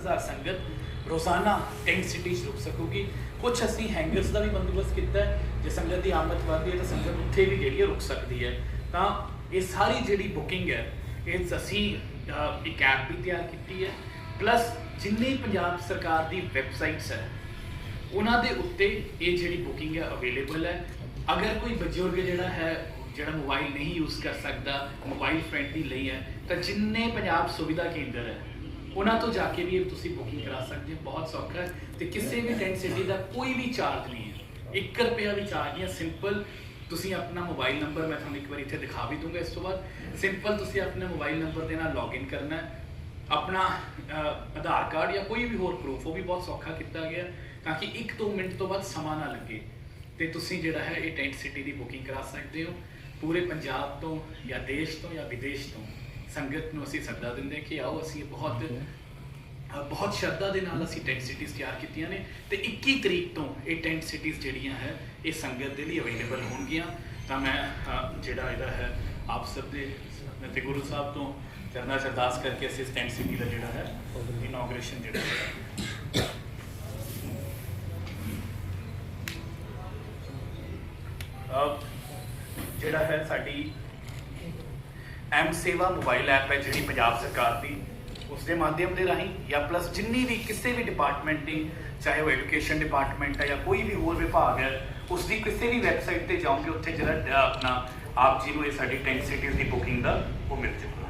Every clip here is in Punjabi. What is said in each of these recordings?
ਹਜ਼ਾਰ ਸੰਗਤ ਰੋਜ਼ਾਨਾ ਟੈਂਟ ਸਿਟੀ 'ਚ ਰੁਕ ਸਕੂਗੀ। ਕੁਝ ਅਸੀਂ ਹੈਂਗਰਸ ਦਾ ਵੀ ਬੰਦੋਬਸਤ ਕੀਤਾ ਹੈ। ਜੇ ਸੰਗਤ ਦੀ ਆਮਦ ਵੱਧਦੀ ਹੈ ਤਾਂ ਸੰਗਤ ਉੱਥੇ ਵੀ ਜਿਹੜੀ ਹੈ ਰੁਕ ਸਕਦੀ ਹੈ। ਤਾਂ ਇਹ ਸਾਰੀ ਜਿਹੜੀ ਬੁਕਿੰਗ ਹੈ, ਇਹ ਅਸੀਂ ਇੱਕ ਐਪ ਵੀ ਤਿਆਰ ਕੀਤੀ ਹੈ। ਪਲੱਸ ਜਿੰਨੀ ਪੰਜਾਬ ਸਰਕਾਰ ਦੀ ਵੈਬਸਾਈਟਸ ਹੈ, ਉਹਨਾਂ ਦੇ ਉੱਤੇ ਇਹ ਜਿਹੜੀ ਬੁਕਿੰਗ ਹੈ ਅਵੇਲੇਬਲ ਹੈ। ਅਗਰ ਕੋਈ ਬਜ਼ੁਰਗ ਜਿਹੜਾ ਹੈ, ਜਿਹੜਾ ਮੋਬਾਈਲ ਨਹੀਂ ਯੂਜ਼ ਕਰ ਸਕਦਾ ਮੋਬਾਈਲ ਫ੍ਰੈਂਡਲੀ ਲਈ ਹੈ, ਤਾਂ ਜਿੰਨੇ ਪੰਜਾਬ ਸੁਵਿਧਾ ਕੇਂਦਰ ਹੈ ਉਹਨਾਂ ਤੋਂ ਜਾ ਕੇ ਵੀ ਤੁਸੀਂ ਬੁਕਿੰਗ ਕਰਾ ਸਕਦੇ ਹੋ, ਬਹੁਤ ਸੌਖਾ ਹੈ ਤੇ ਕਿਸੇ ਵੀ ਟੈਂਟ ਸਿਟੀ ਦਾ ਕੋਈ ਵੀ ਚਾਰਜ ਨਹੀਂ ਹੈ। 1 ਰੁਪਿਆ ਵੀ ਚਾਰਜ ਨਹੀਂ ਹੈ ਸਿੰਪਲ ਤੁਸੀਂ ਆਪਣਾ ਮੋਬਾਈਲ ਨੰਬਰ ਮੈਂ ਤੁਹਾਨੂੰ ਇੱਕ ਵਾਰੀ ਇੱਥੇ ਦਿਖਾ ਵੀ ਦੂੰਗਾ ਇਸ ਤੋਂ ਬਾਅਦ। ਸਿੰਪਲ ਤੁਸੀਂ ਆਪਣੇ ਮੋਬਾਈਲ ਨੰਬਰ ਦੇ ਨਾਲ ਲੌਗਇਨ ਕਰਨਾ ਹੈ। ਆਪਣਾ ਆਧਾਰ ਕਾਰਡ ਜਾਂ ਕੋਈ ਵੀ ਹੋਰ ਪ੍ਰੂਫ ਉਹ ਵੀ ਬਹੁਤ ਸੌਖਾ ਕੀਤਾ ਗਿਆ ਤਾਂ ਕਿ 1-2 ਮਿੰਟ ਤੋਂ ਬਾਅਦ ਸਮਾਂ ਨਾ ਲੱਗੇ। ਤੇ ਤੁਸੀਂ ਜਿਹੜਾ ਹੈ ਇਹ ਟੈਂਟ ਸਿਟੀ ਦੀ ਬੁਕਿੰਗ ਕਰਾ ਸਕਦੇ ਹੋ। ਪੂਰੇ ਪੰਜਾਬ ਤੋਂ ਜਾਂ ਦੇਸ਼ ਤੋਂ ਜਾਂ ਵਿਦੇਸ਼ ਤੋਂ। ਸੰਗਤ ਨੂੰ ਅਸੀਂ ਸੱਦਾ ਦਿੰਦੇ ਕਿ ਆਓ ਅਸੀਂ ਬਹੁਤ ਬਹੁਤ ਸ਼ਰਧਾ ਦੇ ਨਾਲ ਅਸੀਂ ਟੈਂਟ ਸਿਟੀਜ਼ ਤਿਆਰ ਕੀਤੀਆਂ ਨੇ ਤੇ 21 ਤਰੀਕ ਤੋਂ ਇਹ ਟੈਂਟ ਸਿਟੀਜ਼ ਜਿਹੜੀਆਂ ਹੈ ਇਹ ਸੰਗਤ ਦੇ ਲਈ ਅਵੇਲੇਬਲ ਹੋਣਗੀਆਂ। ਤਾਂ ਮੈਂ ਜਿਹੜਾ ਇਹਦਾ ਹੈ ਆਪ ਸਭ ਦੇ ਤੇ ਗੁਰੂ ਸਾਹਿਬ ਤੋਂ ਚਰਨਾਂ 'ਚ ਅਰਦਾਸ ਕਰਕੇ ਅਸੀਂ ਇਸ ਟੈਂਟ ਸਿਟੀ ਦਾ ਜਿਹੜਾ ਹੈ ਇਨੋਗ੍ਰੇਸ਼ਨ ਜਿਹੜਾ ਹੈ। ਜਿਹੜਾ ਹੈ ਸਾਡੀ ਐਮ ਸੇਵਾ ਮੋਬਾਈਲ ਐਪ ਹੈ ਜਿਹੜੀ ਪੰਜਾਬ ਸਰਕਾਰ ਦੀ ਉਸ ਦੇ ਮਾਧਿਅਮ ਦੇ ਰਾਹੀਂ ਜਾਂ ਪਲੱਸ ਜਿੰਨੀ ਵੀ ਕਿਸੇ ਵੀ ਡਿਪਾਰਟਮੈਂਟ ਨੇ ਚਾਹੇ ਉਹ ਐਜੂਕੇਸ਼ਨ ਡਿਪਾਰਟਮੈਂਟ ਹੈ ਜਾਂ ਕੋਈ ਵੀ ਹੋਰ ਵਿਭਾਗ ਹੈ ਉਸ ਦੀ ਕਿਸੇ ਵੀ ਵੈਬਸਾਈਟ ਤੇ ਜਾਓਗੇ, ਉੱਥੇ ਜਿਹੜਾ ਆਪਣਾ ਆਪ ਜੀ ਨੂੰ ਇਹ ਸਾਡੀ ਟੈਂਟ ਸਿਟੀਜ਼ ਦੀ ਬੁਕਿੰਗ ਦਾ ਉਹ ਮਿਲ ਜਾਊਗਾ।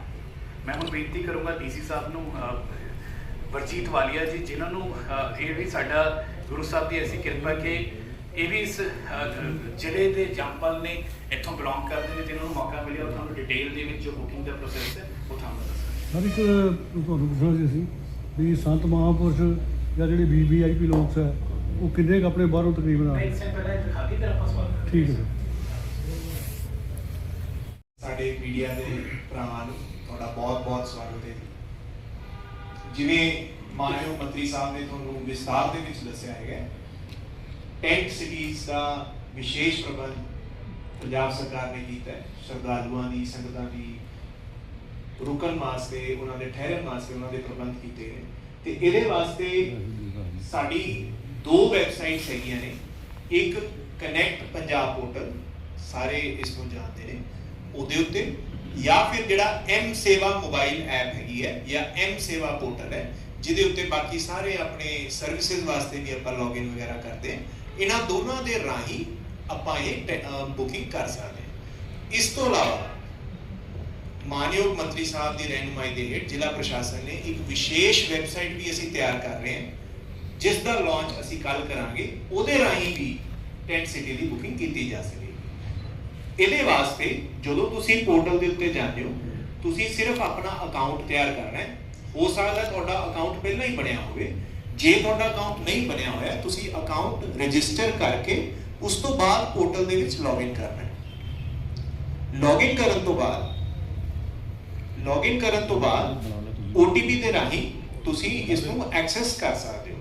ਮੈਂ ਹੁਣ ਬੇਨਤੀ ਕਰੂੰਗਾ ਡੀਸੀ ਸਾਹਿਬ ਨੂੰ ਵਰਜੀਤ ਵਾਲੀਆ ਜੀ, ਜਿਨ੍ਹਾਂ ਨੂੰ ਇਹ ਵੀ ਸਾਡਾ ਗੁਰੂ ਸਾਹਿਬ ਦੀ ਐਸੀ ਕਿਰਪਾ ਕਿ ਇਹ ਵੀ ਇਸ ਜ਼ਿਲ੍ਹੇ ਦੇ ਜੰਪਲ ਨੇ ਇੱਥੋਂ ਬਿਲੋਂਗ ਕਰਦੇ ਨੇ ਜਿਨ੍ਹਾਂ ਨੂੰ ਮੌਕਾ ਮਿਲਿਆ ਉਹ ਤੁਹਾਨੂੰ ਡਿਟੇਲ ਦੇ ਵਿੱਚ ਜੋ ਬੁਕਿੰਗ ਦਾ ਪ੍ਰੋਸੈਸ ਹੈ ਉਹ ਤੁਹਾਨੂੰ ਦੱਸਣਗੇ। ਸਰ ਇੱਕ ਤੁਹਾਨੂੰ ਪੁੱਛਣਾ ਸੀ ਅਸੀਂ ਵੀ ਸੰਤ ਮਹਾਂਪੁਰਸ਼ ਜਾਂ ਜਿਹੜੇ ਵੀਵੀਆਈਪੀ ਲੋਕ ਹੈ ਉਹ ਕਿੰਨੇ ਕੁ ਆਪਣੇ ਬਾਹਰੋਂ ਤਕਰੀਬਨ ਆ ਇਸ ਤੋਂ ਪਹਿਲਾਂ ਦਿਖਾ ਦਿੱਤੀ ਫਿਰ ਆਪਾਂ ਸਵਾਲ। ਠੀਕ ਹੈ ਸਾਡੇ ਮੀਡੀਆ ਦੇ ਭਰਾਵਾਂ ਨੂੰ ਤੁਹਾਡਾ ਬਹੁਤ-ਬਹੁਤ ਸਵਾਗਤ ਹੈ। ਜਿਵੇਂ ਮਾਨਯੋਗ ਮੰਤਰੀ ਸਾਹਿਬ ਨੇ ਤੁਹਾਨੂੰ ਵਿਸਤਾਰ ਦੇ ਵਿੱਚ ਦੱਸਿਆ ਹੈਗਾ ਟੈਂਟ ਸਿਟੀਜ਼ ਦਾ ਵਿਸ਼ੇਸ਼ ਪ੍ਰਬੰਧ ਪੰਜਾਬ ਸਰਕਾਰ ਨੇ ਕੀਤਾ ਹੈ। ਸ਼ਰਧਾਲੂਆਂ ਦੀ, ਸੰਗਤਾਂ ਦੀ ਰੁਕਣ ਵਾਸਤੇ, ਉਹਨਾਂ ਦੇ ਠਹਿਰਨ ਵਾਸਤੇ ਉਹਨਾਂ ਦੇ ਪ੍ਰਬੰਧ ਕੀਤੇ ਨੇ ਤੇ ਇਹਦੇ ਵਾਸਤੇ ਸਾਡੀ ਦੋ ਵੈਬਸਾਈਟਸ ਹੈਗੀਆਂ ਨੇ। ਇੱਕ ਕਨੈਕਟ ਪੰਜਾਬ ਪੋਰਟਲ ਸਾਰੇ ਇਸ ਨੂੰ ਜਾਣਦੇ ਨੇ। ਉਹਦੇ ਉੱਤੇ ਜਾਂ ਫਿਰ ਜਿਹੜਾ ਐਮ ਸੇਵਾ ਮੋਬਾਈਲ ਐਪ ਹੈਗੀ ਹੈ, ਜਾਂ ਐਮ ਸੇਵਾ ਪੋਰਟਲ ਹੈ, ਜਿਹਦੇ ਉੱਤੇ ਬਾਕੀ ਸਾਰੇ ਆਪਣੇ ਸਰਵਿਸਿਜ਼ ਵਾਸਤੇ ਵੀ ਆਪਾਂ ਲੌਗਇਨ ਵਗੈਰਾ ਕਰਦੇ ਹਾਂ। ਇਹਨਾਂ ਦੋਨਾਂ ਦੇ ਰਾਹੀਂ ਆਪਾਂ ਇਹ ਬੁਕਿੰਗ ਕਰ ਸਕਦੇ ਹਾਂ। ਇਸ ਤੋਂ ਇਲਾਵਾ ਮਾਨਯੋਗ ਮੰਤਰੀ ਸਾਹਿਬ ਦੀ ਰਹਿਨੁਮਾਈ ਦੇ ਹੇਠ ਜ਼ਿਲ੍ਹਾ ਪ੍ਰਸ਼ਾਸਨ ਨੇ ਇੱਕ ਵਿਸ਼ੇਸ਼ ਵੈਬਸਾਈਟ ਵੀ ਅਸੀਂ ਤਿਆਰ ਕਰ ਰਹੇ ਹਾਂ, ਜਿਸ ਦਾ ਲਾਂਚ ਅਸੀਂ ਕੱਲ ਕਰਾਂਗੇ। ਉਹਦੇ ਰਾਹੀਂ ਵੀ ਟੈਂਟ ਸਿਟੀ ਦੀ ਬੁਕਿੰਗ ਕੀਤੀ ਜਾ ਸਕੇਗੀ ਇਹਦੇ ਵਾਸਤੇ ਜਦੋਂ ਤੁਸੀਂ ਪੋਰਟਲ ਦੇ ਉੱਤੇ ਜਾਂਦੇ ਹੋ, ਤੁਸੀਂ ਸਿਰਫ ਆਪਣਾ ਅਕਾਊਂਟ ਤਿਆਰ ਕਰਨਾ ਹੈ। ਹੋ ਸਕਦਾ ਤੁਹਾਡਾ ਅਕਾਊਂਟ ਪਹਿਲਾਂ ਹੀ ਬਣਿਆ ਹੋਵੇ ਜੇ ਤੁਹਾਡਾ ਅਕਾਊਂਟ ਨਹੀਂ ਬਣਿਆ ਹੋਇਆ, ਤੁਸੀਂ ਅਕਾਊਂਟ ਰਜਿਸਟਰ ਕਰਕੇ ਉਸ ਤੋਂ ਬਾਅਦ ਪੋਰਟਲ ਦੇ ਵਿੱਚ ਲੌਗਇਨ ਕਰਨਾ ਹੈ। ਲੌਗਇਨ ਕਰਨ ਤੋਂ ਬਾਅਦ ਲੌਗਇਨ ਕਰਨ ਤੋਂ ਬਾਅਦ OTP ਦੇ ਰਾਹੀਂ ਤੁਸੀਂ ਇਸ ਨੂੰ ਐਕਸੈਸ ਕਰ ਸਕਦੇ ਹੋ।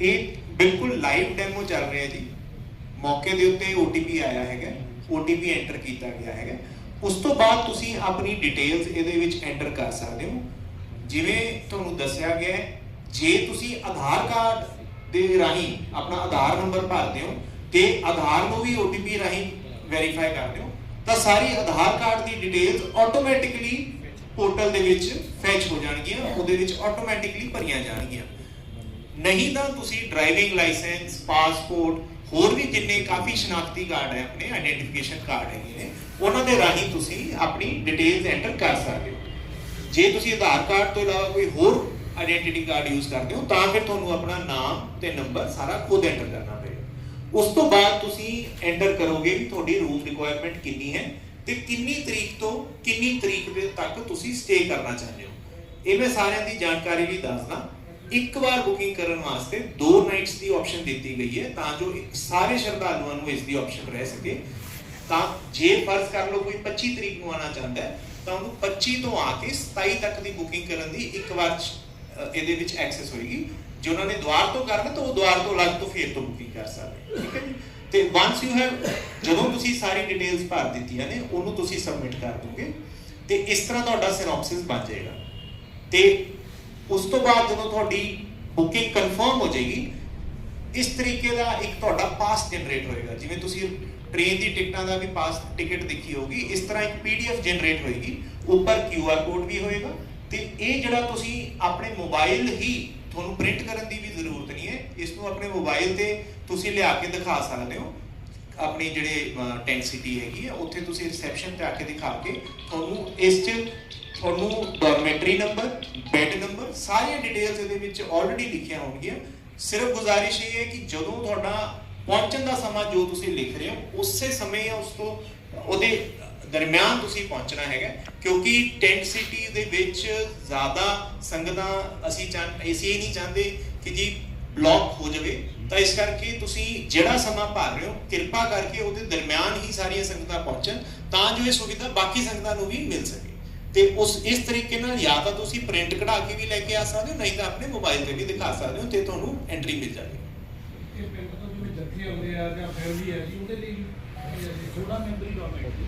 ਇਹ ਬਿਲਕੁਲ ਲਾਈਵ ਡੈਮੋ ਚੱਲ ਰਿਹਾ ਜੀ। ਮੌਕੇ ਦੇ ਉੱਤੇ OTP ਆਇਆ ਹੈਗਾ OTP ਐਂਟਰ ਕੀਤਾ ਗਿਆ ਹੈਗਾ। ਉਸ ਤੋਂ ਬਾਅਦ ਤੁਸੀਂ ਆਪਣੀ ਡਿਟੇਲਸ ਇਹਦੇ ਵਿੱਚ ਐਂਟਰ ਕਰ ਸਕਦੇ ਹੋ। ਜਿਵੇਂ ਤੁਹਾਨੂੰ ਦੱਸਿਆ ਗਿਆ ਜੇ ਤੁਸੀਂ ਆਧਾਰ ਕਾਰਡ ਦੇ ਰਾਹੀਂ ਆਪਣਾ ਆਧਾਰ ਨੰਬਰ ਭਰਦੇ ਹੋ ਤੇ ਆਧਾਰ ਨੂੰ ਵੀ OTP ਰਾਹੀਂ ਵੈਰੀਫਾਈ ਕਰਦੇ ਹੋ, ਤਾਂ ਸਾਰੀ ਆਧਾਰ ਕਾਰਡ ਦੀ ਡਿਟੇਲਸ ਆਟੋਮੈਟਿਕਲੀ ਪੋਰਟਲ ਦੇ ਵਿੱਚ ਫੈਚ ਹੋ ਜਾਣਗੀਆਂ, ਉਹਦੇ ਵਿੱਚ ਆਟੋਮੈਟਿਕਲੀ ਭਰੀਆਂ ਜਾਣਗੀਆਂ। ਨਹੀਂ ਤਾਂ ਤੁਸੀਂ ਡਰਾਈਵਿੰਗ ਲਾਇਸੈਂਸ ਪਾਸਪੋਰਟ ਹੋਰ ਵੀ ਜਿੰਨੇ ਕਾਫੀ ਸ਼ਨਾਖਤੀ ਕਾਰਡ ਹੈ, ਆਪਣੇ ਆਇਡੈਂਟੀਫਿਕੇਸ਼ਨ ਕਾਰਡ ਹੈਗੇ ਨੇ, ਉਹਨਾਂ ਦੇ ਰਾਹੀਂ ਤੁਸੀਂ ਆਪਣੀ ਡਿਟੇਲਸ ਐਂਟਰ ਕਰ ਸਕਦੇ ਹੋ। ਜੇ ਤੁਸੀਂ ਆਧਾਰ ਕਾਰਡ ਤੋਂ ਇਲਾਵਾ ਕੋਈ ਹੋਰ ਆਇਡੈਂਟੀਟੀ ਕਾਰਡ ਯੂਜ਼ ਕਰਦੇ ਹੋ, ਤਾਂ ਫਿਰ ਤੁਹਾਨੂੰ ਆਪਣਾ ਨਾਮ ਤੇ ਨੰਬਰ ਸਾਰਾ ਖੁਦ ਐਂਟਰ ਕਰਨਾ ਪਏਗਾ। ਉਸ ਤੋਂ ਬਾਅਦ ਤੁਸੀਂ ਐਂਟਰ ਕਰੋਗੇ ਵੀ ਤੁਹਾਡੀ ਰੂਮ ਰਿਕੁਆਇਰਮੈਂਟ ਕਿੰਨੀ ਹੈ ਤੇ ਕਿੰਨੀ ਤਰੀਕ ਤੋਂ ਕਿੰਨੀ ਤਰੀਕ ਤੱਕ ਤੁਸੀਂ ਸਟੇ ਕਰਨਾ ਚਾਹੁੰਦੇ ਹੋ। ਇਹ ਮੈਂ ਸਾਰਿਆਂ ਦੀ ਜਾਣਕਾਰੀ ਵੀ ਦੱਸਦਾ। ਇੱਕ ਵਾਰ ਬੁਕਿੰਗ ਕਰਨ ਵਾਸਤੇ ਦੋ ਨਾਈਟਸ ਦੀ ਆਪਸ਼ਨ ਦਿੱਤੀ ਗਈ ਹੈ ਤਾਂ ਜੋ ਸਾਰੇ ਸ਼ਰਧਾਲੂਆਂ ਨੂੰ ਇਸ ਦੀ ਆਪਸ਼ਨ ਰਹਿ ਸਕੇ। ਤਾਂ ਜੇ ਫਰਜ਼ ਕਰ ਲਓ ਕੋਈ 25 ਤਰੀਕ ਨੂੰ ਆਣਾ ਚਾਹੁੰਦਾ ਹੈ, ਤਾਂ ਉਹਨੂੰ 25 ਤੋਂ ਆ ਕੇ 27 ਤੱਕ ਦੀ ਬੁਕਿੰਗ ਕਰਨ ਦੀ ਇੱਕ ਵਾਰ ਇਹਦੇ ਵਿੱਚ ਐਕਸੈਸ ਹੋਏਗੀ। ਜੇ ਉਹਨਾਂ ਨੇ ਦੁਆਰ ਤੋਂ ਕਰਨਾ ਤਾਂ ਉਹ ਦੁਆਰ ਤੋਂ ਅਲੱਗ ਤੋਂ ਫੇਰ ਤੋਂ ਬੁਕਿੰਗ ਕਰ ਸਕਦੇ ਠੀਕ ਹੈ ਜੀ? ਤੇ ਵਾਂਸ ਯੂ ਹੈਵ ਜਦੋਂ ਤੁਸੀਂ ਸਾਰੀ ਡਿਟੇਲਸ ਭਰ ਦਿੱਤੀਆਂ ਨੇ, ਉਹਨੂੰ ਤੁਸੀਂ ਸਬਮਿਟ ਕਰ ਦੋਗੇ। ਤੇ ਇਸ ਤਰ੍ਹਾਂ ਤੁਹਾਡਾ ਸਿਨੋਪਸਿਸ ਬਣ ਜਾਏਗਾ। ਤੇ ਉਸ ਤੋਂ ਬਾਅਦ ਜਦੋਂ ਤੁਹਾਡੀ ਬੁਕਿੰਗ ਕਨਫਰਮ ਹੋ ਜਾਏਗੀ, ਇਸ ਤਰੀਕੇ ਦਾ ਇੱਕ ਤੁਹਾਡਾ ਪਾਸ ਜਨਰੇਟ ਹੋਏਗਾ। ਜਿਵੇਂ ਤੁਸੀਂ ਟ੍ਰੇਨ ਦੀ ਟਿਕਟਾਂ ਦਾ ਵੀ ਪਾਸ ਟਿਕਟ ਦੇਖੀ ਹੋਗੀ ਇਸ ਤਰ੍ਹਾਂ ਇੱਕ ਪੀਡੀਐਫ ਜਨਰੇਟ ਹੋਏਗੀ। ਉੱਪਰ ਕਿਊਆਰ ਕੋਡ ਵੀ ਹੋਏਗਾ ਤੇ ਇਹ ਜਿਹੜਾ ਤੁਸੀਂ ਆਪਣੇ ਮੋਬਾਈਲ ਹੀ ਤੁਹਾਨੂੰ ਪ੍ਰਿੰਟ ਕਰਨ ਦੀ ਵੀ ਜ਼ਰੂਰਤ ਨਹੀਂ ਹੈ, ਇਸ ਨੂੰ ਆਪਣੇ ਮੋਬਾਈਲ ਤੇ ਤੁਸੀਂ ਲਿਆ ਕੇ ਦਿਖਾ ਸਕਦੇ ਹੋ। ਆਪਣੀ ਜਿਹੜੇ ਟੈਂਟ ਸਿਟੀ ਹੈਗੀ ਹੈ ਉੱਥੇ ਤੁਸੀਂ ਰਿਸੈਪਸ਼ਨ ਤੇ ਆ ਕੇ ਦਿਖਾ ਕੇ ਤੁਹਾਨੂੰ ਇਸ 'ਚ ਤੁਹਾਨੂੰ ਡਾਰਮੈਟਰੀ ਨੰਬਰ ਬੈੱਡ ਨੰਬਰ ਸਾਰੀਆਂ ਡਿਟੇਲਸ ਇਹਦੇ ਵਿੱਚ ਆਲਰੇਡੀ ਲਿਖੀਆਂ ਹੋਣਗੀਆਂ। ਸਿਰਫ ਗੁਜ਼ਾਰਿਸ਼ ਇਹ ਹੈ ਕਿ ਜਦੋਂ ਤੁਹਾਡਾ ਪਹੁੰਚਣ ਦਾ ਸਮਾਂ ਜੋ ਤੁਸੀਂ ਲਿਖ ਰਹੇ ਹੋ, ਉਸੇ ਸਮੇਂ ਜਾਂ ਉਸ ਤੋਂ, ਉਹਦੇ ਦਰਮਿਆਨ ਤੁਸੀਂ ਪਹੁੰਚਣਾ ਹੈਗਾ। ਕਿਉਂਕਿ ਟੈਂਟ ਸਿਟੀ ਦੇ ਵਿੱਚ ਜ਼ਿਆਦਾ ਸੰਗਤਾਂ ਅਸੀਂ ਚਾਹ, ਅਸੀਂ ਇਹ ਨਹੀਂ ਚਾਹੁੰਦੇ ਕਿ ਜੀ ਬਲੌਕ ਹੋ ਜਾਵੇ। ਤਾਂ ਇਸ ਕਰਕੇ ਤੁਸੀਂ ਜਿਹੜਾ ਸਮਾਂ ਭਰ ਰਹੇ ਹੋ, ਕਿਰਪਾ ਕਰਕੇ ਉਹਦੇ ਦਰਮਿਆਨ ਹੀ ਸਾਰੀਆਂ ਸੰਗਤਾਂ ਪਹੁੰਚਣ, ਤਾਂ ਜੋ ਇਹ ਸੁਵਿਧਾ ਬਾਕੀ ਸੰਗਤਾਂ ਨੂੰ ਵੀ ਮਿਲ ਸਕੇ। ਤੇ ਉਸ ਇਸ ਤਰੀਕੇ ਨਾਲ ਜਾਂ ਤਾਂ ਤੁਸੀਂ ਪ੍ਰਿੰਟ ਕਢਾ ਕੇ ਵੀ ਲੈ ਕੇ ਆ ਸਕਦੇ ਹੋ ਨਹੀਂ ਤਾਂ ਆਪਣੇ ਮੋਬਾਈਲ ਤੇ ਵੀ ਦਿਖਾ ਸਕਦੇ ਹੋ ਤੇ ਤੁਹਾਨੂੰ ਐਂਟਰੀ ਮਿਲ ਜਾਵੇਗੀ। ਇਹ ਪਿੰਡ ਤੋਂ ਜਿਵੇਂ ਜੱਥੇ ਆਉਂਦੇ ਆ ਜਾਂ ਫੈਮਿਲੀ ਹੈ ਜੀ ਉਹਦੇ ਲਈ ਥੋੜਾ ਮੈਂਬਰੀ ਗਵਰਨਮੈਂਟ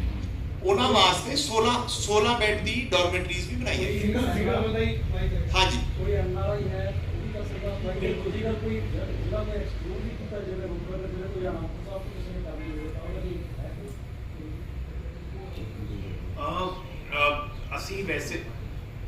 ਉਹਨਾਂ ਵਾਸਤੇ 16 16 ਬੈੱਡ ਦੀ ਡਾਰਮੈਟਰੀਜ਼ ਵੀ ਬਣਾਈ ਹੈ। ਹਾਂਜੀ। ਕੋਈ ਐਨਆਰਆਈ ਹੈ ਉਹ ਵੀ ਕਰ ਸਕਦਾ ਅਪਲਾਈ ਬਿਲਕੁਲ ਜੀ ਕੋਈ ਜਿਹੜਾ ਕੋਈ ਐਕਸਕਲੂਡ ਨਹੀਂ ਕੀਤਾ ਜਿਵੇਂ ਰੂਪਰ ਦੇ ਜਿਹੜੇ ਕੋਈ ਆਨੰਦ ਸਾਹਿਬ ਤੋਂ ਕਿਸੇ ਨੇ ਕਰਨੀ ਹੋਵੇ ਤਾਂ ਉਹਦੇ ਲਈ ਹੈ ਕੋਈ। ਅਹ, ਅਹ, ਅਸੀਂ ਵੈਸੇ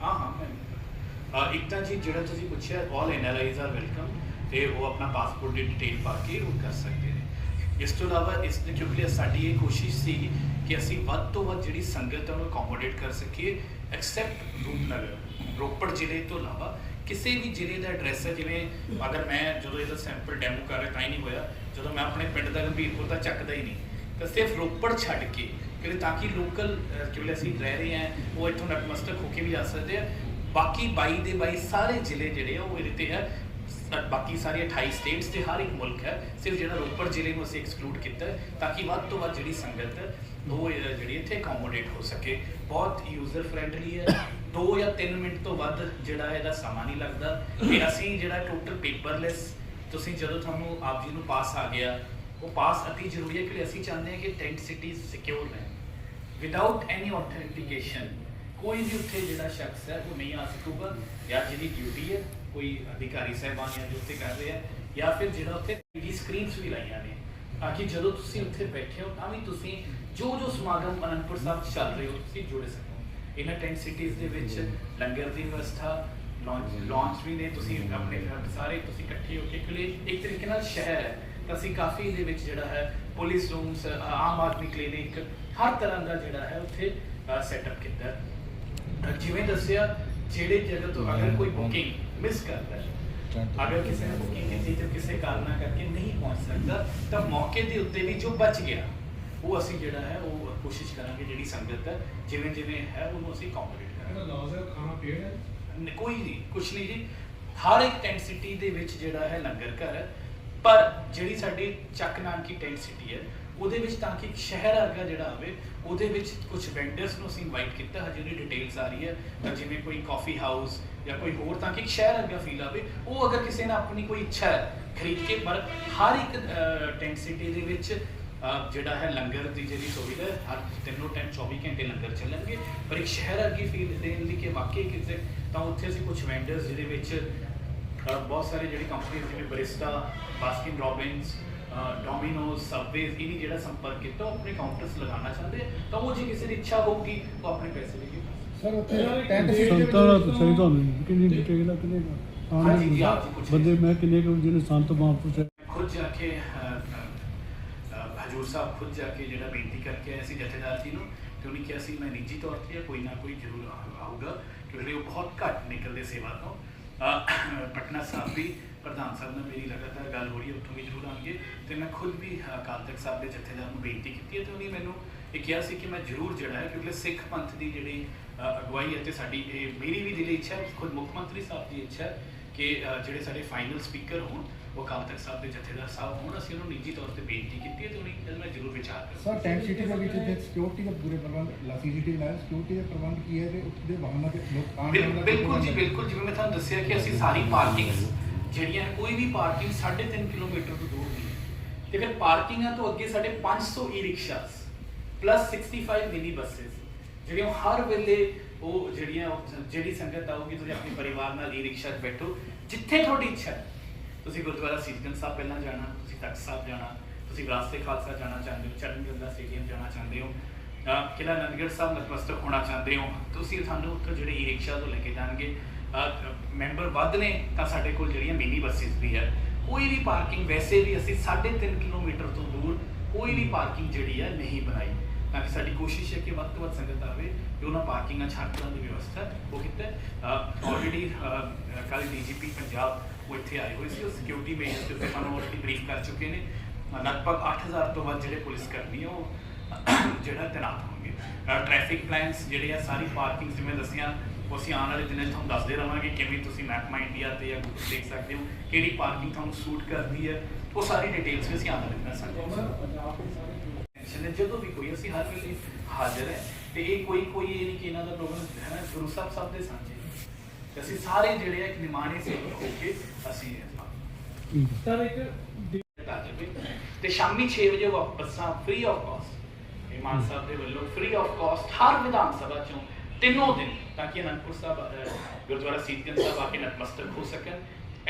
ਹਾਂ ਹਾਂ, ਮੈਂ ਇੱਕ ਤਾਂ ਜੀ ਜਿਹੜਾ ਤੁਸੀਂ ਪੁੱਛਿਆ ਆਲ ਐਨਆਰਆਈਜ਼ ਆਰ ਵੈਲਕਮ ਤੇ ਉਹ ਆਪਣਾ ਪਾਸਪੋਰਟ ਦੀ ਡਿਟੇਲ ਪਾ ਕੇ ਉਹ ਕਰ ਸਕਦੇ ਨੇ। ਇਸ ਤੋਂ ਇਲਾਵਾ ਇਸ ਦੇ ਕਿਉਂਕਿ ਸਾਡੀ ਇਹ ਕੋਸ਼ਿਸ਼ ਸੀ ਕਿ ਅਸੀਂ ਵੱਧ ਤੋਂ ਵੱਧ ਜਿਹੜੀ ਸੰਗਤ ਹੈ ਉਹਨੂੰ ਅਕੋਮੋਡੇਟ ਕਰ ਸਕੀਏ ਐਕਸੈਪਟ ਰੂਪਨਗਰ। ਰੋਪੜ ਜ਼ਿਲ੍ਹੇ ਤੋਂ ਇਲਾਵਾ ਕਿਸੇ ਵੀ ਜ਼ਿਲ੍ਹੇ ਦਾ ਐਡਰੈਸ ਹੈ, ਜਿਵੇਂ ਅਗਰ ਮੈਂ ਜਦੋਂ ਇਹਦਾ ਸੈਂਪਲ ਡੈਮੋ ਕਰ ਰਿਹਾ, ਤਾਂ ਹੀ ਨਹੀਂ ਹੋਇਆ। ਜਦੋਂ ਮੈਂ ਆਪਣੇ ਪਿੰਡ ਦਾ ਗੰਭੀਰਪੁਰ ਦਾ ਚੱਕਦਾ ਹੀ ਨਹੀਂ। ਤਾਂ ਸਿਰਫ ਰੋਪੜ ਛੱਡ ਕੇ ਕਿ ਤਾਂ ਕਿ ਲੋਕਲ ਕਿਉਂਕਿ ਅਸੀਂ ਰਹਿ ਰਹੇ ਹਾਂ, ਉਹ ਇੱਥੋਂ ਨਤਮਸਤਕ ਹੋ ਕੇ ਵੀ ਜਾ ਸਕਦੇ ਆ। ਬਾਕੀ 22 ਦੇ 22 ਸਾਰੇ ਜ਼ਿਲ੍ਹੇ ਜਿਹੜੇ ਆ, ਉਹ ਇਹਦੇ ਤੇ ਹੈ। ਬਾਕੀ ਸਾਰੇ 28 ਸਟੇਟਸ ਤੇ ਹਰ ਇੱਕ ਮੁਲਕ ਹੈ, ਸਿਰਫ ਜਿਹੜਾ ਰੋਪੜ ਜ਼ਿਲ੍ਹੇ ਨੂੰ ਅਸੀਂ ਐਕਸਕਲੂਡ ਕੀਤਾ ਤਾਂ ਕਿ ਵੱਧ ਤੋਂ ਵੱਧ ਜਿਹੜੀ ਸੰਗਤ ਹੈ ਉਹ ਇਹ ਜਿਹੜੀ ਇੱਥੇ ਅਕੋਮੋਡੇਟ ਹੋ ਸਕੇ। ਬਹੁਤ ਯੂਜ਼ਰ ਫ੍ਰੈਂਡਲੀ ਹੈ। 2 ਜਾਂ 3 ਮਿੰਟ ਤੋਂ ਵੱਧ ਜਿਹੜਾ ਇਹਦਾ ਸਮਾਂ ਨਹੀਂ ਲੱਗਦਾ। ਤੇ ਅਸੀਂ ਜਿਹੜਾ ਟੋਟਲ ਪੇਪਰਲੈਸ ਤੁਸੀਂ ਜਦੋਂ ਤੁਹਾਨੂੰ ਆਪ ਜੀ ਨੂੰ ਪਾਸ ਆ ਗਿਆ ਉਹ ਪਾਸ ਅਤੀ ਜ਼ਰੂਰੀ ਹੈ ਕਿ ਅਸੀਂ ਚਾਹੁੰਦੇ ਹਾਂ ਕਿ ਟੈਂਟ ਸਿਟੀਜ਼ ਸਿਕਿਉਰ ਰਹਿਣ ਵਿਦਆਊਟ ਐਨੀ ਆਥੈਂਟੀਕੇਸ਼ਨ ਕੋਈ ਵੀ ਉੱਥੇ ਜਿਹੜਾ ਸ਼ਖਸ ਹੈ ਉਹ ਨਹੀਂ ਆ ਸਕੂਗਾ ਜਾਂ ਜਿਹਦੀ ਡਿਊਟੀ ਹੈ ਕੋਈ ਅਧਿਕਾਰੀ ਸਾਹਿਬਾਨ ਜਾਂ ਜੋ ਉੱਥੇ ਕਰ ਰਹੇ ਆ ਜਾਂ ਫਿਰ ਜਿਹੜਾ ਉੱਥੇ ਟੀਵੀ ਸਕਰੀਨਸ ਵੀ ਲਾਈਆਂ ਨੇ ਤਾਂ ਕਿ ਜਦੋਂ ਤੁਸੀਂ ਉੱਥੇ ਬੈਠੇ ਹੋ ਤਾਂ ਵੀ ਤੁਸੀਂ ਜੋ ਜੋ ਸਮਾਗਮ ਅਨੰਦਪੁਰ ਸਾਹਿਬ 'ਚ ਚੱਲ ਰਹੇ ਹੋ ਤੁਸੀਂ ਜੁੜ ਸਕੋ ਇਹਨਾਂ ਟੈਂਟ ਸਿਟੀਜ਼ ਦੇ ਵਿੱਚ ਲੰਗਰ ਦੀ ਵਿਵਸਥਾ ਲਾਂਚ ਲਾਂਚ ਵੀ ਨੇ ਤੁਸੀਂ ਆਪਣੇ friend ਸਾਰੇ ਤੁਸੀਂ ਇਕੱਠੇ ਹੋ ਕੇ ਇੱਕ ਤਰੀਕੇ ਨਾਲ ਸ਼ਹਿਰ ਹੈ ਅਸੀਂ ਕਾਫੀ ਦੇ ਵਿੱਚ ਜਿਹੜਾ ਹੈ police rooms Aam Aadmi clinic ਹਰ ਤਰ੍ਹਾਂ ਦਾ ਜਿਹੜਾ ਹੈ ਉੱਥੇ ਸੈਟਅਪ ਕੀਤਾ ਜਿਵੇਂ ਦੱਸਿਆ ਜਿਹੜੇ ਜਗ੍ਹਾ ਤੋਂ ਅਗਰ ਕੋਈ ਬੁਕਿੰਗ ਮਿਸ ਕਰਦਾ ਹੈ ਅਗਰ ਕਿਸੇ ਨੇ ਬੁਕਿੰਗ ਕੀਤੀ ਤੇ ਕਿਸੇ ਕਾਰਨ ਕਰਕੇ ਨਹੀਂ ਪਹੁੰਚ ਸਕਦਾ ਤਾਂ ਮੌਕੇ ਦੇ ਉੱਤੇ ਵੀ ਜੋ ਬਚ ਗਿਆ ਉਹ ਅਸੀਂ ਜਿਹੜਾ ਹੈ ਉਹ ਕੋਸ਼ਿਸ਼ ਕਰਾਂਗੇ ਜਿਹੜੀ ਸੰਗਤ ਹੈ ਜਿਵੇਂ ਜਿਵੇਂ ਹੈ ਉਹਨੂੰ ਅਸੀਂ ਕੰਪਲੀਟ ਕਰਾਂਗੇ। ਹੈ ਖਾਣਾ ਪੀਣਾ ਕੋਈ ਨਹੀਂ ਕੁਛ ਨਹੀਂ ਜੀ। ਹਰ ਇੱਕ ਟੈਂਟ ਸਿਟੀ ਦੇ ਵਿੱਚ ਜਿਹੜਾ ਹੈ ਲੰਗਰ ਘਰ ਹੈ ਪਰ ਜਿਹੜੀ ਸਾਡੀ ਚੱਕ ਨਾਨਕੀ ਟੈਂਟ ਸਿਟੀ ਹੈ, ਉਹਦੇ ਵਿੱਚ ਤਾਂ ਕਿ ਇੱਕ ਸ਼ਹਿਰ ਵਰਗਾ ਜਿਹੜਾ ਆਵੇ, ਉਹਦੇ ਵਿੱਚ ਕੁਝ ਵੈਂਡਰਸ ਨੂੰ ਅਸੀਂ ਇਨਵਾਈਟ ਕੀਤਾ, ਹਜੇ ਉਹਦੀ ਡਿਟੇਲਸ ਆ ਰਹੀ ਹੈ। ਤਾਂ ਜਿਵੇਂ ਕੋਈ ਕਾਫੀ ਹਾਊਸ ਜਾਂ ਕੋਈ ਹੋਰ, ਤਾਂ ਕਿ ਇੱਕ ਸ਼ਹਿਰ ਵਰਗਾ ਫੀਲ ਆਵੇ। ਉਹ ਅਗਰ ਕਿਸੇ ਨੇ ਆਪਣੀ ਕੋਈ ਇੱਛਾ ਹੈ ਖਰੀਦ ਕੇ, ਪਰ ਹਰ ਇੱਕ ਟੈਂਟ ਸਿਟੀ ਦੇ ਵਿੱਚ ਜਿਹੜਾ ਹੈ ਲੰਗਰ ਦੀ ਜਿਹੜੀ ਸੁਵਿਧਾ ਹਰ ਤਿੰਨੋਂ ਟਾਈਮ 24 ਘੰਟੇ ਲੰਗਰ ਚੱਲਣਗੇ। ਪਰ ਇੱਕ ਸ਼ਹਿਰ ਵਰਗੀ ਫੀਲ ਦੇਣ ਲਈ ਕਿ ਵਾਕਈ ਕਿਤੇ, ਤਾਂ ਉੱਥੇ ਅਸੀਂ ਕੁਝ ਵੈਂਡਰਸ ਜਿਹਦੇ ਵਿੱਚ ਬਹੁਤ ਸਾਰੇ ਜਿਹੜੀ ਕੰਪਨੀਆਂ ਜਿਵੇਂ Barista Baskin Robbins Domino's Subways ਇਹਨੀ ਜਿਹੜਾ ਸੰਪਰਕ ਕੀਤਾ ਆਪਣੇ ਕਾਊਂਟਰਸ ਲਗਾਉਣਾ ਚਾਹੁੰਦੇ ਤਾਂ ਉਹ ਜੇ ਕਿਸੇ ਦੀ ਇੱਛਾ ਹੋਊਗੀ ਉਹ ਆਪਣੇ ਪੈਸੇ ਦੇ ਕੇ ਸਰ ਉੱਥੇ ਟੈਂਟ ਸੰਤਾਂ ਜੀ ਤੁਹਾਨੂੰ ਕਿੰਨੀ ਡਿਟੇਲ ਆ ਕਿੰਨੇ ਹਾਂਜੀ, ਜੀ, ਵਾਲੇ ਆਪ ਜੀ ਪੁੱਛਿਆ ਬੰਦੇ। ਮੈਂ ਕਿੰਨੇ ਕੁ ਜਿਹਨੇ ਸੰਤ ਮਹਾਂਪੁਰਸ਼ ਹੈ ਖੁਦ ਜਾ ਕੇ ਹਜੂਰ ਸਾਹਿਬ ਖੁਦ ਜਾ ਕੇ ਜਿਹੜਾ ਬੇਨਤੀ ਕਰਕੇ ਆਏ ਸੀ ਜਥੇਦਾਰ ਜੀ ਨੂੰ ਤੇ ਉਹਨੇ ਕਿਹਾ ਸੀ ਮੈਂ ਨਿੱਜੀ ਤੌਰ ਤੇ ਕੋਈ ਨਾ ਕੋਈ ਜ਼ਰੂਰ ਆਊਗਾ ਕਿਉਂਕਿ ਉਹ ਬਹੁਤ ਘੱਟ ਨਿਕਲਦੇ ਸੇਵਾ ਤੋਂ। ਪਟਨਾ ਸਾਹਿਬ ਵੀ ਪ੍ਰਧਾਨ ਸਾਹਿਬ ਨਾਲ ਮੇਰੀ ਲਗਾਤਾਰ ਗੱਲ ਹੋ ਰਹੀ ਹੈ, ਉੱਥੋਂ ਵੀ ਜ਼ਰੂਰ ਆਉਣਗੇ ਤੇ ਮੈਂ ਖੁਦ ਵੀ ਅਕਾਲ ਤਖਤ ਸਾਹਿਬ ਦੇ ਜਥੇਦਾਰ ਨੂੰ ਬੇਨਤੀ ਕੀਤੀ ਹੈ ਤੇ ਉਹਨੇ ਮੈਨੂੰ ਇਹ ਕਿਹਾ ਸੀ ਕਿ ਮੈਂ ਜ਼ਰੂਰ ਜਿਹੜਾ ਹੈ, ਕਿਉਂਕਿ ਸਿੱਖ ਪੰਥ ਦੀ ਜਿਹੜੀ ਅਗਵਾਈ ਹੈ ਤੇ ਸਾਡੀ ਇਹ ਮੇਰੀ ਵੀ ਦਿਲੀ ਇੱਛਾ ਹੈ, ਖੁਦ ਮੁੱਖ ਮੰਤਰੀ ਸਾਹਿਬ ਦੀ ਇੱਛਾ ਹੈ ਕਿ ਜਿਹੜੇ ਸਾਡੇ ਫਾਈਨਲ ਸਪੀਕਰ ਹੋਣ ਅਕਾਲ ਤਖਤ ਸਾਹਿਬ ਦੇ ਜਥੇਦਾਰ ਸਾਹਿਬ ਹੋਣ ਅਸੀਂ ਉਹਨਾਂ ਨੂੰ ਨਿੱਜੀ ਤੌਰ ਤੇ ਬੇਨਤੀ ਕੀਤੀ ਹੈ ਤੇ ਉਹਨੇ ਇਹਦੇ ਨਾਲ ਜ਼ਰੂਰ ਵਿਚਾਰ ਕਰੋ ਸਰ ਟੈਂਟ ਸਿਟੀ ਦੇ ਵਿੱਚ ਤੇ ਸਿਕਿਉਰਿਟੀ ਦੇ ਪੂਰੇ ਪ੍ਰਬੰਧ ਲਾ ਸੀਸੀਟੀਵੀ ਲਾਇਆ ਸਿਕਿਉਰਿਟੀ ਦੇ ਪ੍ਰਬੰਧ ਕੀ ਹੈ ਤੇ ਉੱਥੇ ਦੇ ਵਾਹਨਾਂ ਦੇ ਲੋਕ ਆਉਣ ਬਿਲ- ਜਾਣ ਦਾ ਬਿਲਕੁਲ ਜੀ। ਬਿਲਕੁਲ। ਜਿਵੇਂ ਮੈਂ ਤੁਹਾਨੂੰ ਦੱਸਿਆ ਕਿ ਅਸੀਂ ਸਾਰੀ ਪਾਰਕਿੰਗਸ ਜਿਹੜੀਆਂ ਕੋਈ ਵੀ ਪਾਰਕਿੰਗ 3.5 ਕਿਲੋਮੀਟਰ ਤੋਂ ਦੂਰ ਨਹੀਂ ਹੈ। ਤੇ ਫਿਰ ਪਾਰਕਿੰਗਾਂ ਤੋਂ ਅੱਗੇ ਸਾਡੇ 500 e rickshaws plus 65 mini buses ਜਿਹੜੀਆਂ ਹਰ ਵੇਲੇ ਉਹ ਜਿਹੜੀਆਂ ਜਿਹੜੀ ਸੰਗਤ ਆਊਗੀ ਤੁਸੀਂ ਆਪਣੇ ਪਰਿਵਾਰ ਨਾਲ ਈ ਰਿਕਸ਼ਾ 'ਚ ਬੈਠੋ ਜਿੱਥੇ ਤੁਹਾਡੀ ਇੱਛਾ ਹੈ। ਤੁਸੀਂ ਗੁਰਦੁਆਰਾ ਸੀਤਗੰਜ ਸਾਹਿਬ ਪਹਿਲਾਂ ਜਾਣਾ, ਤੁਸੀਂ ਤਖਤ ਸਾਹਿਬ ਜਾਣਾ, ਤੁਸੀਂ ਵਿਰਾਸਤ ਖਾਲਸਾ ਜਾਣਾ ਚਾਹੁੰਦੇ ਹੋ ਚਰਨ ਗੰਗਾ ਸਟੇਡੀਅਮ ਜਾਣਾ ਚਾਹੁੰਦੇ ਹੋ ਅਹ ਕਿਲ੍ਹਾ ਨੰਦਗੜ੍ਹ ਸਾਹਿਬ ਨਤਮਸਤਕ ਹੋਣਾ ਚਾਹੁੰਦੇ ਹੋ, ਤੁਸੀਂ ਤੁਹਾਨੂੰ ਉੱਥੋਂ ਜਿਹੜੇ ਈ ਰਿਕਸ਼ਾ ਤੋਂ ਲੈ ਕੇ ਜਾਣਗੇ ਮੈਂਬਰ ਵੱਧ ਨੇ ਤਾਂ ਸਾਡੇ ਕੋਲ ਜਿਹੜੀਆਂ ਮਿਨੀ ਬੱਸਿਸ ਵੀ ਹੈ ਕੋਈ ਵੀ ਪਾਰਕਿੰਗ ਵੈਸੇ ਵੀ ਅਸੀਂ 3.5 ਕਿਲੋਮੀਟਰ ਤੋਂ ਦੂਰ ਕੋਈ ਵੀ ਪਾਰਕਿੰਗ ਜਿਹੜੀ ਹੈ ਨਹੀਂ ਬਣਾਈ, ਤਾਂ ਕਿ ਸਾਡੀ ਕੋਸ਼ਿਸ਼ ਹੈ ਕਿ ਵੱਧ ਤੋਂ ਵੱਧ ਸੰਗਤ ਆਵੇ ਤੇ ਉਹਨਾਂ ਪਾਰਕਿੰਗਾਂ 'ਚ ਹਰ ਤਰ੍ਹਾਂ ਦੀ ਵਿਵਸਥਾ ਉਹ ਕੀਤਾ ਆਲਰੇਡੀ ਕੱਲ ਡੀਜੀਪੀ ਪੰਜਾਬ ਉਹ ਇੱਥੇ ਆਏ ਹੋਏ ਸੀ ਉਹ ਸਿਕਿਉਰਿਟੀ ਮੇਜਰਸ ਦੇ ਉੱਤੇ ਸਾਨੂੰ ਆਲਰੇਡੀ ਬਰੀਫ ਕਰ ਚੁੱਕੇ ਨੇ। ਲਗਭਗ 8000 ਤੋਂ ਵੱਧ ਜਿਹੜੇ ਪੁਲਿਸ ਕਰਮੀ ਉਹ ਜਿਹੜਾ ਤੈਨਾਤ ਹੋਣਗੇ। ਟ੍ਰੈਫਿਕ ਪਲਾਨਸ ਜਿਹੜੇ ਆ ਸਾਰੀ ਪਾਰਕਿੰਗ ਜਿਵੇਂ ਦੱਸੀਆਂ ਉਹ ਅਸੀਂ ਆਉਣ ਵਾਲੇ ਦਿਨਾਂ ਤੁਹਾਨੂੰ ਦੱਸਦੇ ਰਵਾਂਗੇ ਕਿਵੇਂ ਤੁਸੀਂ ਮੈਪ ਮਾਈ ਇੰਡੀਆ ਤੇ ਜਾਂ Google ਦੇਖ ਸਕਦੇ ਹੋ ਕਿਹੜੀ ਪਾਰਕਿੰਗ ਤੁਹਾਨੂੰ ਸੂਟ ਕਰਦੀ ਹੈ। ਉਹ ਸਾਰੀ ਡਿਟੇਲਸ ਵੀ ਅਸੀਂ ਆਉਣ ਵਾਲੇ ਦਿਨਾਂ ਸਾਨੂੰ ਪੰਜਾਬ ਦੇ ਸਾਰੇ ਟੈਨਸ਼ਨ ਹੈ ਜਦੋਂ ਵੀ ਕੋਈ ਅਸੀਂ ਹਰ ਵੇਲੇ ਹਾਜ਼ਰ ਹੈ ਤੇ ਇਹ ਕੋਈ ਕੋਈ ਇਹ ਨਹੀਂ ਕਿ ਇਹਨਾਂ ਦਾ ਪ੍ਰੋਗਰਾਮ ਹੈ ਗੁਰੂ ਸਾਹਿਬ ਸਭ ਦੇ ਸਾਂਝੇ ਅਸੀਂ ਸਾਰੇ ਜਿਹੜੇ ਇੱਕ ਨਿਮਾਣੇ ਸੇ ਹੋ ਕੇ ਅਸੀਂ ਸਰ ਇੱਕ ਤੇ ਸ਼ਾਮੀ 6 ਵਜੇ ਬੱਸਾਂ ਫ੍ਰੀ ਆਫ ਕਾਸਟ ਇਮਾਨ ਸਾਹਿਬ ਦੇ ਵੱਲੋਂ ਫ੍ਰੀ ਆਫ ਕਾਸਟ ਹਰ ਵਿਧਾਨ ਸਭਾ ਚੋਂ ਤਿੰਨੋਂ ਦਿਨ ਤਾਂ ਕਿ ਅਨੰਦਪੁਰ ਸਾਹਿਬ ਗੁਰਦੁਆਰਾ ਸੀਤਗੰਜ ਸਾਹਿਬ ਆ ਕੇ ਨਤਮਸਤਕ ਹੋ ਸਕਣ।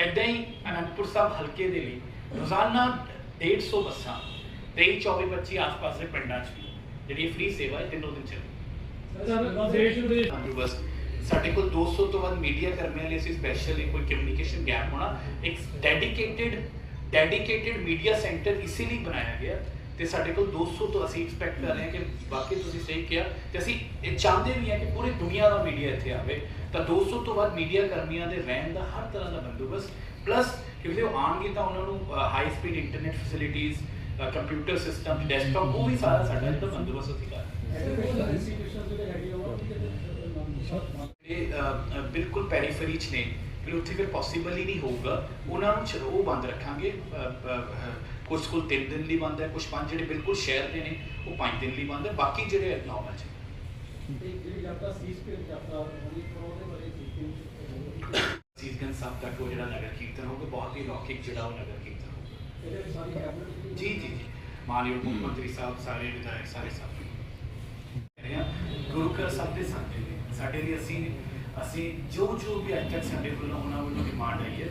ਐਦਾਂ ਹੀ ਅਨੰਦਪੁਰ ਸਾਹਿਬ ਹਲਕੇ ਦੇ ਲਈ ਰੋਜ਼ਾਨਾ 150 ਬੱਸਾਂ 23 24 25 ਆਸ-ਪਾਸ ਦੇ ਪਿੰਡਾਂ 'ਚ ਜਿਹੜੀ ਫ੍ਰੀ ਸੇਵਾ ਹੈ ਤਿੰਨੋਂ ਦਿਨ ਚੱਲੇਗੀ। ਸਰ ਦੇਸ਼ ਵਿਦੇਸ਼ ਬਸ। ਸਾਡੇ ਕੋਲ 200 ਤੋਂ ਵੱਧ ਮੀਡੀਆ ਕਰਮੀਆਂ ਲਈ ਅਸੀਂ ਸਪੈਸ਼ਲ ਕੋਈ ਕਮਿਊਨੀਕੇਸ਼ਨ ਗੈਪ ਹੋਣਾ, ਇੱਕ ਡੈਡੀਕੇਟਿਡ ਡੈਡੀਕੇਟਿਡ ਮੀਡੀਆ ਸੈਂਟਰ ਇਸੇ ਲਈ ਬਣਾਇਆ ਗਿਆ ਤੇ ਸਾਡੇ ਕੋਲ 200 ਤੋਂ ਅਸੀਂ ਐਕਸਪੈਕਟ ਕਰ ਰਹੇ ਹਾਂ ਕਿ ਬਾਕੀ ਤੁਸੀਂ ਸਹੀ ਕਿਹਾ ਤੇ ਅਸੀਂ ਇਹ ਚਾਹੁੰਦੇ ਵੀ ਹਾਂ ਕਿ ਪੂਰੀ ਦੁਨੀਆ ਦਾ ਮੀਡੀਆ ਇੱਥੇ ਆਵੇ, ਤਾਂ 200 ਤੋਂ ਵੱਧ ਮੀਡੀਆ ਕਰਮੀਆਂ ਦੇ ਰਹਿਣ ਦਾ ਹਰ ਤਰ੍ਹਾਂ ਦਾ ਬੰਦੋਬਸਤ ਪਲੱਸ ਕਿਉਂਕਿ ਉਹ ਆਉਣਗੇ ਤਾਂ ਉਹਨਾਂ ਨੂੰ ਹਾਈ ਸਪੀਡ ਇੰਟਰਨੈਟ ਫੈਸਿਲਿਟੀਆਂ ਕੰਪਿਊਟਰ ਸਿਸਟਮ ਡੈਸਕਟਾਪ ਉਹ ਵੀ ਸਾਰਾ ਸਾਡਾ ਜਿਹੜਾ ਬੰਦੋਬਸਤ ਅਸੀਂ ਕਰ ਰਹੇ ਹਾਂ। ਬਿਲਕੁਲ ਪੈਰੀਫਰੀ ਚ ਨੇ ਫਿਰ ਉੱਥੇ ਫਿਰ ਪੋਸੀਬਲ ਹੀ ਨਹੀਂ ਹੋਊਗਾ ਉਹਨਾਂ ਨੂੰ ਚਲੋ ਉਹ ਬੰਦ ਰੱਖਾਂਗੇ ਕੁਝ ਸਕੂਲ 3 ਦਿਨ ਲਈ ਬੰਦ ਹੈ ਕੁਝ ਪੰਜ ਜਿਹੜੇ ਬਿਲਕੁਲ ਸ਼ਹਿਰ ਦੇ ਨੇ ਉਹ 5 ਦਿਨ ਲਈ ਬੰਦ ਹੈ ਬਾਕੀ ਜਿਹੜੇ ਨਾਰਮਲ ਚ ਸੀਸਗੰਜ ਸਾਹਿਬ ਤੱਕ ਉਹ ਜਿਹੜਾ ਨਗਰ ਕੀਰਤਨ ਹੋਊਗਾ ਬਹੁਤ ਹੀ ਲੌਕਿਕ ਜਿਹੜਾ ਉਹ ਨਗਰ ਕੀਰਤਨ ਹੋਊਗਾ। ਜੀ ਜੀ ਜੀ। ਮਾਨਯੋਗ ਮੁੱਖ ਮੰਤਰੀ ਸਾਹਿਬ ਸਾਰੇ ਵਿਧਾਇਕ ਸਾਰੇ ਸਾਹਿਬ ਗੁਰੂ ਘਰ ਸਭ ਦੇ ਸਾਹਮਣੇ ਸਾਡੇ ਲਈ ਅਸੀਂ ਅਸੀਂ ਜੋ ਜੋ ਵੀ ਅੱਜ ਤੱਕ ਸਾਡੇ ਕੋਲੋਂ ਉਹਨਾਂ ਵੱਲੋਂ ਡਿਮਾਂਡ ਆਈ ਹੈ